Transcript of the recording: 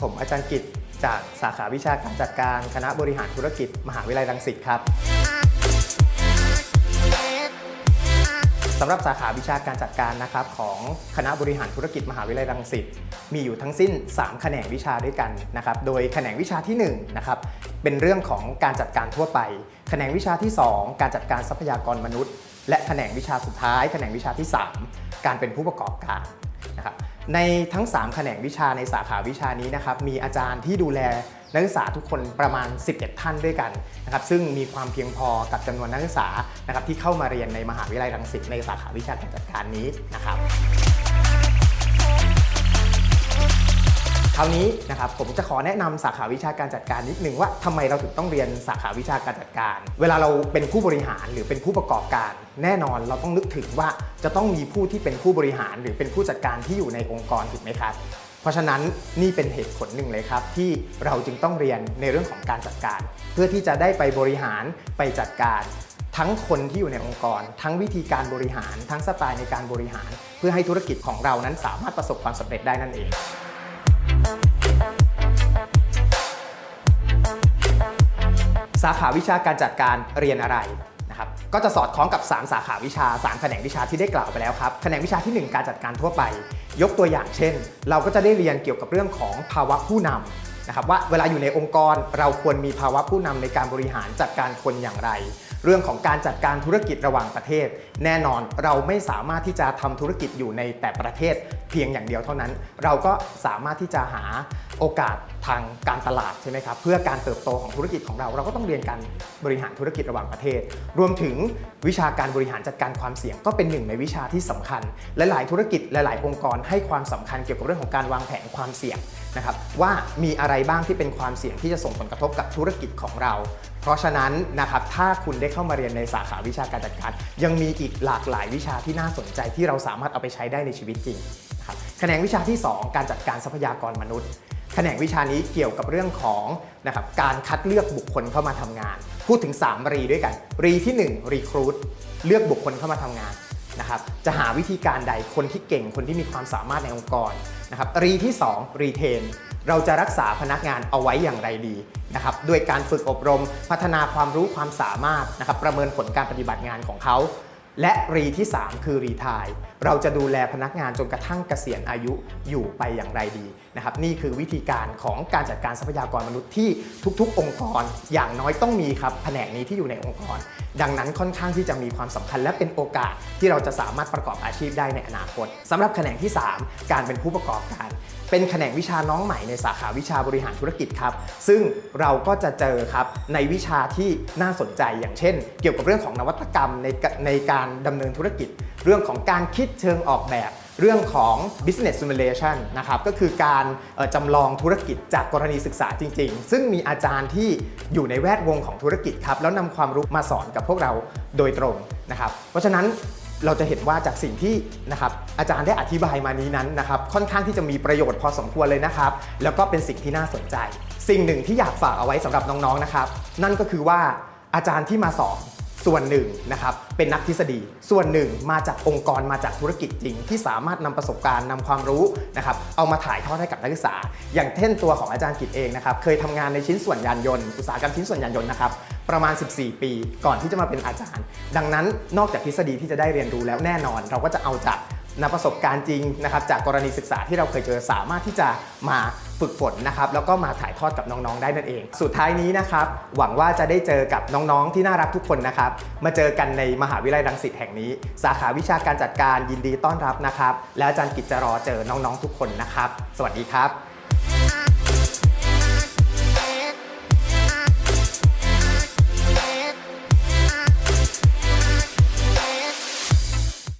ผมอาจารย์กิจจากสาขาวิชาการจัดการคณะบริหารธุรกิจ มหาวิทยาลัยรังสิตครับสำหรับสาขาวิชาการจัดการนะครับของคณะบริหารธุรกิจมหาวิทยาลัยรังสิตมีอยู่ทั้งสิ้น 3 แขนงวิชาด้วยกันนะครับโดยแขนงวิชาที่1นะครับเป็นเรื่องของการจัดการทั่วไป แขนงวิชาที่ 2 การจัดการทรัพยากรมนุษย์ และแขนงวิชาสุดท้าย แขนงวิชาที่ 3 การเป็นผู้ประกอบการนะครับ ในทั้ง 3 แขนงวิชาในสาขาวิชานี้นะครับมีอาจารย์ที่ดูแลนักศึกษาทุกคนประมาณ 11 ท่านด้วยกันนะครับซึ่งมีความเพียงพอกับจำนวนนักศึกษานะครับที่เข้ามาเรียนในมหาวิทยาลัยรังสิตในสาขาวิชาการจัดการนี้นะครับ ราวนี้นะครับผมจะขอแนะนำสาขาวิชาการจัดการนิดนึงว่าทำไมเราถึงต้องเรียนสาขาวิชาการจัดการ เวลาเราเป็นผู้บริหารหรือเป็นผู้ประกอบการ แน่นอนเราต้องนึกถึงว่าจะต้องมีผู้ที่เป็นผู้บริหารหรือเป็นผู้จัดการที่อยู่ในองค์กรถูกไหมครับเพราะฉะนั้นนี่เป็นเหตุผลหนึ่งเลยครับที่เราจึงต้องเรียนในเรื่องของการจัดการ เพื่อที่จะได้ไปบริหารไปจัดการ ทั้งคนที่อยู่ในองค์กร ทั้งวิธีการบริหาร ทั้งสไตล์ในการบริหาร เพื่อให้ธุรกิจของเรานั้นสามารถประสบความสำเร็จได้นั่นเอง สาขาวิชาการจัดการเรียนอะไรนะครับก็จะสอดคล้องกับ 3 สาขาวิชา 3 แขนงวิชาที่ได้กล่าวไปแล้วครับแขนงวิชาที่ 1 การจัดการทั่วไป ยกตัวอย่างเช่น เราก็จะได้เรียนเกี่ยวกับเรื่องของภาวะผู้นำนะครับว่าเวลาอยู่ในองค์กรเราควรมีภาวะผู้นำในการบริหารจัดการคนอย่างไร เรื่องของการจัดการธุรกิจระหว่างประเทศ แน่นอนเราไม่สามารถที่จะทำธุรกิจอยู่ในแต่ประเทศเพียงอย่างเดียวเท่านั้น เราก็สามารถที่จะหาโอกาสทางการตลาดใช่ไหมครับเพื่อการเติบโตของธุรกิจของเรา เราก็ต้องเรียนการบริหารธุรกิจระหว่างประเทศ รวมถึงวิชาการบริหารจัดการความเสี่ยงก็เป็นหนึ่งในวิชาที่สำคัญและหลายธุรกิจหลาย ๆ องค์กรให้ความสำคัญเกี่ยวกับเรื่องของการวางแผนความเสี่ยงนะครับว่ามีอะไรบ้างที่เป็นความเสี่ยงที่จะส่งผลกระทบกับธุรกิจของเรา เพราะฉะนั้นนะครับถ้าคุณได้เข้ามาเรียนในสาขาวิชาการจัดการ ยังมีอีกหลากหลายวิชาที่น่าสนใจที่เราสามารถเอาไปใช้ได้ในชีวิตจริงนะครับแขนงวิชาที่ 2 การจัดการทรัพยากรมนุษย์แขนงวิชานี้เกี่ยวกับเรื่องของนะครับการคัดเลือกบุคคลเข้ามาทำงาน พูดถึง 3 รีด้วยกัน รีที่1รีครูดเลือกบุคคลเข้ามาทำงาน นะครับจะหาวิธีการใดคนที่เก่งคนที่มีความสามารถในองค์กรนะครับรีที่2รีเทนเราจะรักษาพนักงานเอาไว้อย่างไรดีนะครับด้วยการฝึกอบรม พัฒนาความรู้ความสามารถนะครับประเมินผลการปฏิบัติงานของเขา และรีที่ 3 คือรีทาย เราจะดูแลพนักงานจนกระทั่งเกษียณอายุอยู่ไปอย่างไรดีนะครับ นี่คือวิธีการของการจัดการทรัพยากรมนุษย์ที่ทุก ๆ องค์กร อย่างน้อยต้องมีครับแผนกนี้ที่อยู่ในองค์กร ดังนั้นค่อนข้างที่จะมีความสำคัญและเป็นโอกาสที่เราจะสามารถประกอบอาชีพได้ในอนาคตสำหรับแขนงที่ 3 การเป็นผู้ประกอบการ เป็นแขนงวิชาน้องใหม่ในสาขาวิชาบริหารธุรกิจครับ ซึ่งเราก็จะเจอครับในวิชาที่น่าสนใจอย่างเช่น เกี่ยวกับเรื่องของนวัตกรรมในกในการดำเนินธุรกิจ เรื่องของการคิดเชิงออกแบบเรื่องของ business simulation นะครับ ก็คือการจำลองธุรกิจจากกรณีศึกษาจริง ๆ ซึ่งมีอาจารย์ที่อยู่ในแวดวงของธุรกิจครับ แล้วนำความรู้มาสอนกับพวกเราโดยตรงนะครับ เพราะฉะนั้น เราจะเห็นว่าจากสิ่งที่นะครับอาจารย์ได้อธิบายมานี้นั้นนะครับค่อนข้างที่จะมีประโยชน์พอสมควรเลยนะครับ แล้วก็เป็นสิ่งที่น่าสนใจ สิ่งหนึ่งที่อยากฝากเอาไว้สำหรับน้องๆนะครับ นั่นก็คือว่าอาจารย์ที่มาสอน ส่วนหนึ่งนะครับเป็นนักทฤษฎี ส่วนหนึ่งมาจากองค์กรมาจากธุรกิจจริง ที่สามารถนำประสบการณ์นำความรู้นะครับเอามาถ่ายทอดให้กับนักศึกษา อย่างเช่นตัวของอาจารย์กิจเองนะครับเคยทำงานในชิ้นส่วนยานยนต์อุตสาหกรรมชิ้นส่วนยานยนต์นะครับประมาณ 14 ปีก่อนที่จะมาเป็นอาจารย์ ดังนั้นนอกจากทฤษฎีที่จะได้เรียนรู้แล้วแน่นอน เราก็จะเอาจาก นประสบการณ์จริงนะครับจากกรณีศึกษาที่เราเคยเจอสามารถที่จะมาฝึกฝนนะครับแล้วก็มาถ่ายทอดกับน้องๆได้นั่นเอง สุดท้ายนี้นะครับหวังว่าจะได้เจอกับน้องๆที่น่ารักทุกคนนะครับมาเจอกันในมหาวิทยาลัยรังสิตแห่งนี้ สาขาวิชาการจัดการยินดีต้อนรับนะครับ และอาจารย์กิจจะรอเจอน้องๆทุกคนนะครับ สวัสดีครับ